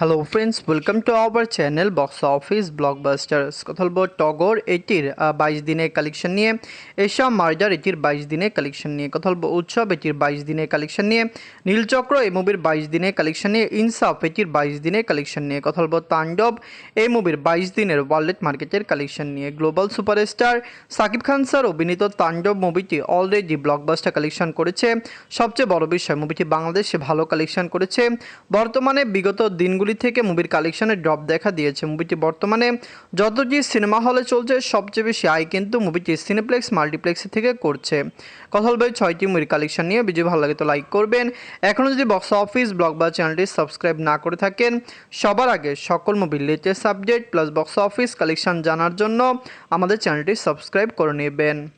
Hello friends welcome to our channel box office blockbusters কথা বলব টগর এটির বাইশ দিনের কালেকশন নিয়ে এশা মার্জার এটির বাইশ দিনের কালেকশন নিয়ে কথা বলব উৎসব এটির বাইশ দিনের কালেকশন নিয়ে নীলচক্র এই মুভির বাইশ দিনের কালেকশন নিয়ে ইনসাফ এটির বাইশ দিনের কালেকশন নিয়ে কথা বলব তাণ্ডব এই মুভির বাইশ দিনের ওয়ার্ল্ড মার্কেটের কালেকশন নিয়ে global superstar Shakib Khan sir অভিনীত তাণ্ডব মুভিটি অলরেডি ব্লকবাস্টার কালেকশন করেছে। সবচেয়ে বড় বিষয় মুভিটি বাংলাদেশে ভালো কালেকশন করেছে। বর্তমানে বিগত দিনগুলি থেকে মুভির কালেকশনে ড্রপ দেখা দিয়েছে। মুভিটি বর্তমানে যতটি সিনেমা হলে চলছে, সবচেয়ে বেশি আয় কিন্তু মুভিটি সিনেপ্লেক্স মাল্টিপ্লেক্স থেকে করছে। কথা বলবে ছয়টি মুভির কালেকশন নিয়ে। ভিডিও ভালো লাগে তো লাইক করবেন। এখনও যদি বক্স অফিস ব্লগ বা চ্যানেলটি সাবস্ক্রাইব না করে থাকেন, সবার আগে সকল মুভির latest update plus box office collection জানার জন্য আমাদের চ্যানেলটি সাবস্ক্রাইব করে নেবেন।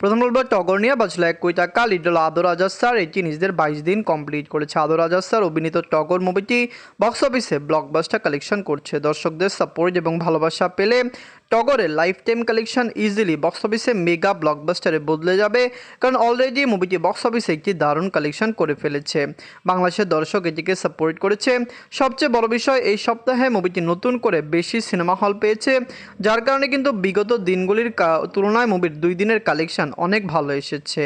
প্রথম বলব টগর নিয়ে বাঁচলো এক কোটি টাকা লিডল আদর আজাদ স্যার এটি নিজেদের বাইশ দিন কমপ্লিট করেছে। আদর আজাদ স্যার অভিনীত টগর মুভিটি বক্স অফিসে ব্লকবাস্টার কালেকশন করছে। দর্শকদের সাপোর্ট এবং ভালোবাসা পেলে টগরের life time collection easily box অফিসে মেগা ব্লকবাস্টারে বদলে যাবে, কারণ অলরেডি মুভিটি বক্স অফিসে একটি দারুণ কালেকশন করে ফেলেছে। বাংলাদেশের দর্শক এটিকে সাপোর্ট করেছে। সবচেয়ে বড় বিষয়, এই সপ্তাহে মুভিটি নতুন করে বেশি সিনেমা হল পেয়েছে, যার কারণে কিন্তু বিগত দিনগুলির তুলনায় মুভির দুই দিনের কালেকশন অনেক ভালো এসেছে।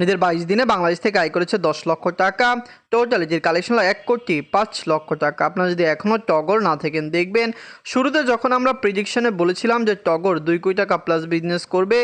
নিজের বাইশ দিনে বাংলাদেশ থেকে আয় করেছে দশ লক্ষ টাকা। টোটাল এটির কালেকশন হলো এক কোটি পাঁচ লক্ষ টাকা। আপনারা যদি এখনও টগর না থাকেন, দেখবেন শুরুতে যখন আমরা প্রিডিকশনে বলেছিলাম যে টগর দুই কোটি টাকা প্লাস বিজনেস করবে,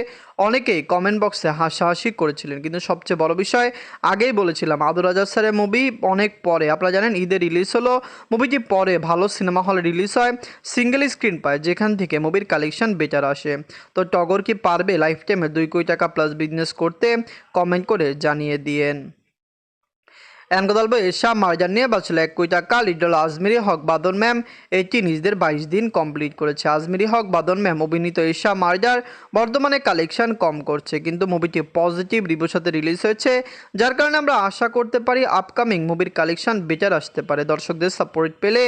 অনেকেই কমেন্ট বক্সে হাসাহাসি করেছিলেন। কিন্তু সবচেয়ে বড় বিষয়, আগেই বলেছিলাম আদর রাজার স্যারের মুভি অনেক পরে। আপনারা জানেন, ঈদে রিলিজ হলো। মুভিটি পরে ভালো সিনেমা হলে রিলিজ হয় সিঙ্গেল স্ক্রিন পায়, যেখান থেকে মুভির কালেকশন বেটার আসে। তো টগর কি পারবে লাইফ টাইমে দুই কোটি টাকা প্লাস বিজনেস করতে? কমেন্ট করে জানিয়ে দিয়েন। কথা এশা মার্জার নিয়ে বাঁচল এক কোটি টাকা লিডল আজমিরি হক বাদন ম্যাম এটি নিজেদের বাইশ দিন কমপ্লিট করেছে। আজমিরি হক বাদন ম্যাম অভিনীত এশা মার্জার বর্তমানে কালেকশন কম করছে, কিন্তু মুভিটি পজিটিভ রিভিউর সাথে রিলিজ হয়েছে, যার কারণে আমরা আশা করতে পারি আপকামিং মুভির কালেকশন বেটার আসতে পারে। দর্শকদের সাপোর্ট পেলে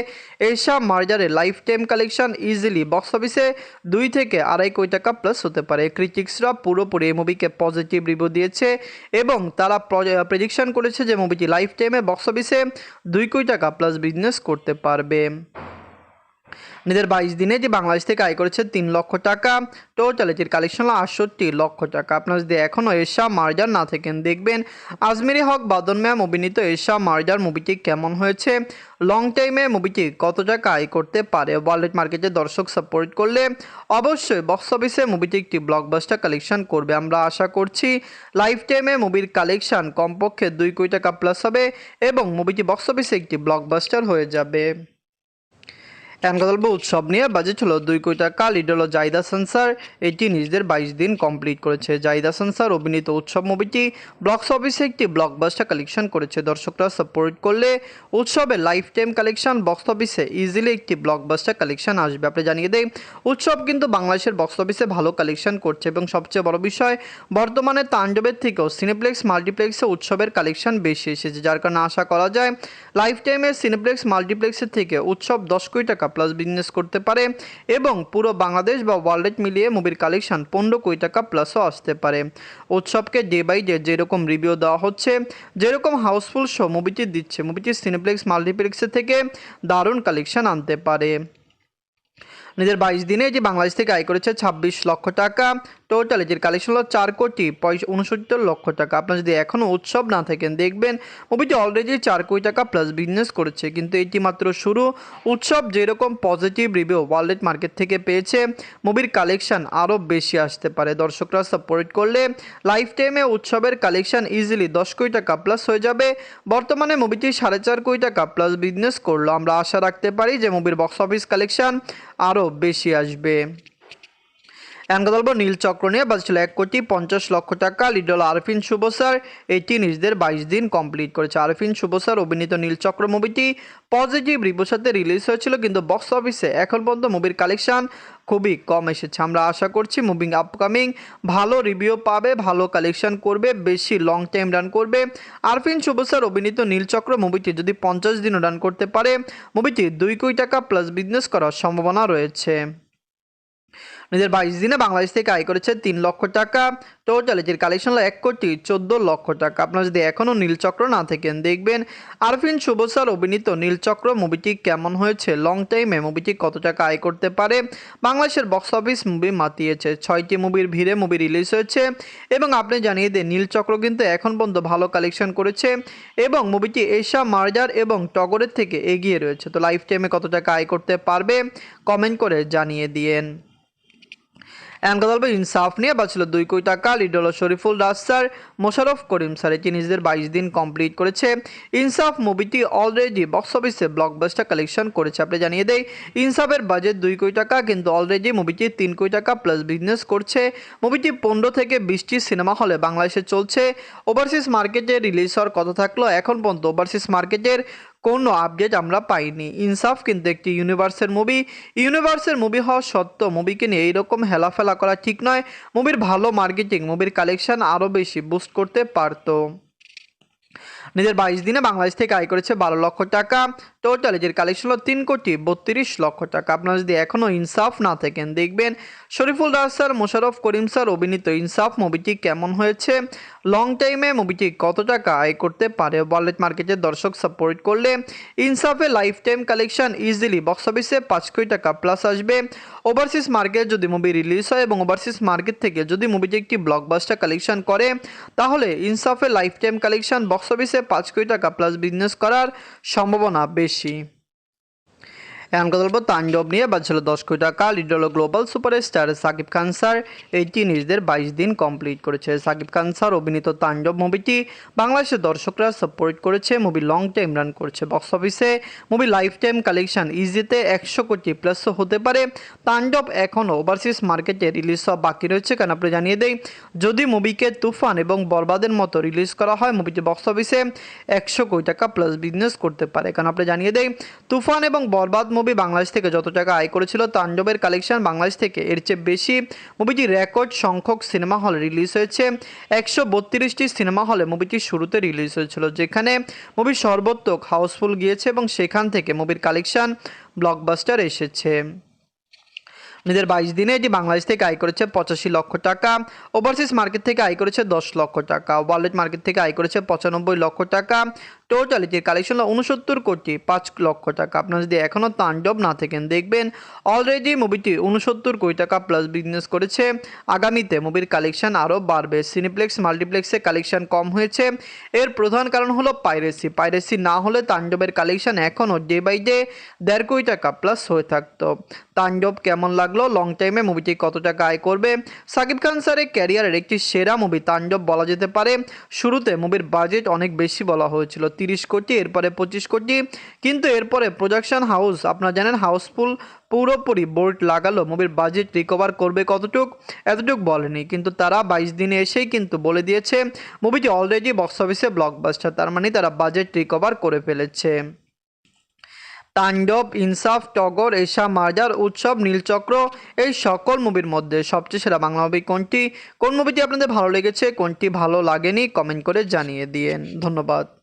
Esha মার্জারের life time collection easily box অফিসে দুই থেকে আড়াই কোটি টাকা প্লাস হতে পারে। ক্রিটিক্সরা পুরোপুরি এই মুভিকে পজিটিভ রিভিউ দিয়েছে এবং তারা প্রেডিকশন করেছে যে মুভিটি লাইফ টাইমে বক্স অফিসে দুই কোটি টাকা প্লাস বিজনেস করতে পারবে। নিজের বাইশ দিনে যে বাংলাদেশ থেকে আয় করেছে তিন লক্ষ টাকা। টোটাল এটির কালেকশন আটষট্টি লক্ষ টাকা। আপনারা যদি এখনও এশা মার্জার না থাকেন, দেখবেন আজমিরি হক, বাদন ম্যাম অভিনীত এশা মার্জার মুভিটি কেমন হয়েছে? লং টাইমে মুভিটি কত টাকা আয় করতে পারে? ওয়ার্ল্ড মার্কেটে দর্শক সাপোর্ট করলে অবশ্যই বক্স অফিসে মুভিটি একটি ব্লকবাস্টার কালেকশন করবে। আমরা আশা করছি লাইফ টাইমে মুভির কালেকশন কমপক্ষে দুই কোটি টাকা প্লাস হবে এবং মুভিটি বক্স অফিসে একটি ব্লকবাস্টার হয়ে যাবে। এনগদল্প উৎসব নিয়ে বাজেট ছিল দুই কোটি টাকা লিড হলো জাইদা সানসার। এটি নিজেদের বাইশ দিন কমপ্লিট করেছে। জাইদা সানসার অভিনীত উৎসব মুভিটি বক্স অফিসে একটি ব্লকবাস্টার কালেকশন করেছে। দর্শকরা সাপোর্ট করলে উৎসবে লাইফ টাইম কালেকশন বক্স অফিসে ইজিলি একটি ব্লকবাস্টার কালেকশন আসবে। আপনি জানিয়ে দেয় উৎসব কিন্তু বাংলাদেশের বক্স অফিসে ভালো কালেকশন করছে এবং সবচেয়ে বড় বিষয়, বর্তমানে তাণ্ডবের থেকেও সিনেপ্লেক্স মাল্টিপ্লেক্সে উৎসবের কালেকশন বেশি এসেছে। যার কারণে আশা করা যায় লাইফ টাইমে সিনেপ্লেক্স মাল্টিপ্লেক্সের থেকে উৎসব দশ কোটি টাকা প্লাস বিজনেস করতে পারে এবং পুরো বাংলাদেশ বা ওয়ার্ল্ড মিলিয়ে মুভির কালেকশন পনেরো কোটি টাকা প্লাসও আসতে পারে। উৎসবকে ডে বাই ডে যেরকম রিভিউ দেওয়া হচ্ছে, যেরকম হাউসফুল শো মুভিটি দিচ্ছে মুভিটি সিনেপ্লেক্স মাল্টিপ্লেক্সের থেকে দারুণ কালেকশন আনতে পারে। নিজের বাইশ দিনে যে বাংলাদেশ থেকে আয় করেছে ছাব্বিশ লক্ষ টাকা টোটাল এটির কালেকশন হলো চার কোটি পয়সা উনসত্তর লক্ষ টাকা। আপনার যদি এখনও উৎসব না থাকেন, দেখবেন মুভিটি অলরেডি চার কোটি টাকা প্লাস বিজনেস করেছে। কিন্তু এটি মাত্র শুরু। উৎসব যেরকম পজিটিভ রিভিউ ওয়ার্ল্ড মার্কেট থেকে পেয়েছে মুভির কালেকশন আরও বেশি আসতে পারে। দর্শকরা সাপোর্ট করলে লাইফ টাইমে উৎসবের কালেকশন ইজিলি দশ কোটি টাকা প্লাস হয়ে যাবে। বর্তমানে মুভিটি সাড়ে চার কোটি টাকা প্লাস বিজনেস করল। আমরা আশা রাখতে পারি যে মুভির বক্স অফিস কালেকশন আরও বেশি আসবে। এনগদল্প নীল চক্র নিয়ে বাজছিল এক কোটি পঞ্চাশ লক্ষ টাকা। লিডল আরফিন শুভ স্যার এটি নিজেদের বাইশ দিন কমপ্লিট করেছে। আরফিন শুভ স্যার অভিনীত নীল চক্র মুভিটি পজিটিভ রিভিউর সাথে রিলিজ হয়েছিল, কিন্তু বক্স অফিসে এখন পর্যন্ত মুভির কালেকশন খুবই কম এসেছে। আমরা আশা করছি মুভিং আপকামিং ভালো রিভিউ পাবে, ভালো কালেকশন করবে, বেশি লং টাইম রান করবে। আরফিন শুভ স্যার অভিনীত নীলচক্র মুভিটি যদি পঞ্চাশ দিনও রান করতে পারে মুভিটি দুই কোটি টাকা প্লাস বিজনেস করার সম্ভাবনা রয়েছে। নিজের বাইশ দিনে বাংলাদেশ থেকে আয় করেছে তিন লক্ষ টাকা। টোটাল এটির কালেকশন হলো এক কোটি চোদ্দ লক্ষ টাকা। আপনারা যদি এখনও নীলচক্র না থাকেন, দেখবেন আরফিন শুভসার অভিনীত নীলচক্র মুভিটি কেমন হয়েছে? লং টাইমে মুভিটি কত টাকা আয় করতে পারে? বাংলাদেশের বক্স অফিস মুভি মাতিয়েছে। ছয়টি মুভির ভিড়ে মুভি রিলিজ হয়েছে এবং আপনি জানিয়ে দেন, নীলচক্র কিন্তু এখন পর্যন্ত ভালো কালেকশন করেছে এবং মুভিটি এশা মার্জার এবং টগরের থেকে এগিয়ে রয়েছে। তো লাইফ টাইমে কত টাকা আয় করতে পারবে? কমেন্ট করে জানিয়ে দিয়েন। কথা ইনসাফ নিয়ে বাঁচল দুই কোটি টাকা, লিড হলো শরীফুল রাজ স্যার মোশারফ করিম স্যার, এটি নিজেদের বাইশ দিন কমপ্লিট করেছে। ইনসাফ মুভিটি অলরেডি বক্স অফিসে ব্লকবাস্টার কালেকশন করেছে। আপনি জানিয়ে দেয় ইনসাফের বাজেট দুই কোটি টাকা, কিন্তু অলরেডি মুভিটি তিন কোটি টাকা প্লাস বিজনেস করছে। মুভিটি পনেরো থেকে বিশটি সিনেমা হলে বাংলাদেশে চলছে। ওভারসিজ মার্কেটে রিলিজ হওয়ার কথা থাকলেও এখন পর্যন্ত ওভারসিজ মার্কেটের কোনো আপডেট আমরা পাইনি। ইনসাফ কিন্তু একটি ইউনিভার্সের মুভি ইউনিভার্সের মুভি হওয়া সত্ত্বেও মুভিকে নিয়ে এইরকম হেলাফেলা করা ঠিক নয়। মুভির ভালো মার্কেটিং মুভির কালেকশন আরও বেশি বুস্ট করতে পারতো। নিজের বাইশ দিনে বাংলাদেশ থেকে আয় করেছে বারো লক্ষ টাকা। টোটাল এদের কালেকশন হলো তিন কোটি বত্রিশ লক্ষ টাকা। আপনারা যদি এখনও ইনসাফ না থাকেন, দেখবেন শরীফুল রাজ স্যার মোশারফ করিম স্যার, অভিনীত ইনসাফ মুভিটি কেমন হয়েছে? লং টাইমে মুভিটি কত টাকা আয় করতে পারে? ওয়ালেট মার্কেটের দর্শক সাপোর্ট করলে ইনসাফের life time collection easily box অফিসে পাঁচ কোটি টাকা প্লাস আসবে। ওভারসিজ মার্কেট যদি মুভি রিলিজ হয় এবং ওভারসিজ মার্কেট থেকে যদি মুভিটি একটি ব্লকবাস্টার কালেকশন করে, তাহলে ইনসাফের লাইফ টাইম কালেকশন বক্স অফিসে পাঁচ কোটি টাকা প্লাস বিজনেস করার সম্ভাবনা বেশি। এখন কথা বলব তাণ্ডব নিয়ে। বাজছিল দশ কোটি টাকা। লিড হলো global superstar Shakib Khan sir. এইটি নিজেদের বাইশ দিন কমপ্লিট করেছে সাকিব খান স্যার। অভিনীত তাণ্ডব মুভিটি বাংলাদেশের দর্শকরা সাপোর্ট করেছে। মুভি লং টাইম রান করছে বক্স অফিসে মুভি লাইফ টাইম কালেকশন ইজিতে একশো কোটি প্লাস হতে পারে। তাণ্ডব এখনও ওভারসিজ মার্কেটে রিলিজ হওয়া বাকি রয়েছে। কারণ আপনি জানিয়ে দেই, যদি মুভিকে তুফান এবং বরবাদের মতো রিলিজ করা হয় মুভিটি বক্স অফিসে একশো কোটি টাকা প্লাস বিজনেস করতে পারে। কারণ আপনি জানিয়ে দেই, তুফান এবং বরবাদ মুভি বাংলাদেশ থেকে যত টাকা আয় করেছিল তাণ্ডবের কালেকশন বাংলাদেশ থেকে। এর চেয়ে বেশি মুভিটি রেকর্ড সংখ্যক সিনেমা হলে রিলিজ হয়েছে। একশো বত্রিশটি সিনেমা হলে মুভিটি শুরুতে রিলিজ হয়েছিল, যেখানে মুভি সর্বোত্তক হাউসফুল গিয়েছে এবং সেখান থেকে মুভির কালেকশন ব্লকবাস্টার এসেছে। নিজের বাইশ দিনে এটি বাংলাদেশ থেকে আয় করেছে পঁচাশি লক্ষ টাকা। ওভারসিজ মার্কেট থেকে আয় করেছে দশ লক্ষ টাকা। ওয়ালেট মার্কেট থেকে আয় করেছে পঁচানব্বই লক্ষ টাকা। টোটাল এটির কালেকশন হলো উনসত্তর কোটি পাঁচ লক্ষ টাকা। আপনারা যদি এখনও তাণ্ডব না থাকেন, দেখবেন অলরেডি মুভিটি উনসত্তর কোটি টাকা প্লাস বিজনেস করেছে। আগামীতে মুভির কালেকশন আরও বাড়বে। সিনিপ্লেক্স মাল্টিপ্লেক্সে কালেকশন কম হয়েছে। এর প্রধান কারণ হলো পাইরেসি পাইরেসি না হলে তাণ্ডবের কালেকশন এখনও ডে বাই ডে দেড় কোটি টাকা প্লাস হয়ে থাকতো। তাণ্ডব কেমন লাগল লং টাইমে মুভিটি কত টাকা আয় করবে? সাকিব খান স্যারের ক্যারিয়ারের একটি সেরা মুভি তাণ্ডব বলা যেতে পারে। শুরুতে মুভির বাজেট অনেক বেশি বলা হয়েছিল, তিরিশ কোটি, এরপরে পঁচিশ কোটি। কিন্তু এরপরে প্রোডাকশন হাউস আপনারা জানেন হাউসফুল পুরোপুরি বোর্ড লাগালো। মুভির বাজেট রিকভার করবে কতটুক? এতটুক বলেনি। কিন্তু তারা বাইশ দিনে এসেই কিন্তু বলে দিয়েছে মুভিটি অলরেডি বক্স অফিসে ব্লকবাস্টার তার মানে তারা বাজেট রিকভার করে ফেলেছে। তাণ্ডব ইনসাফ, টগর, এশা মার্জার উৎসব, নীলচক্র, এই সকল মুভির মধ্যে সবচেয়ে সেরা বাংলা মুভি কোনটি? কোন মুভিটি আপনাদের ভালো লেগেছে, কোনটি ভালো লাগেনি, কমেন্ট করে জানিয়ে দিয়েন। ধন্যবাদ।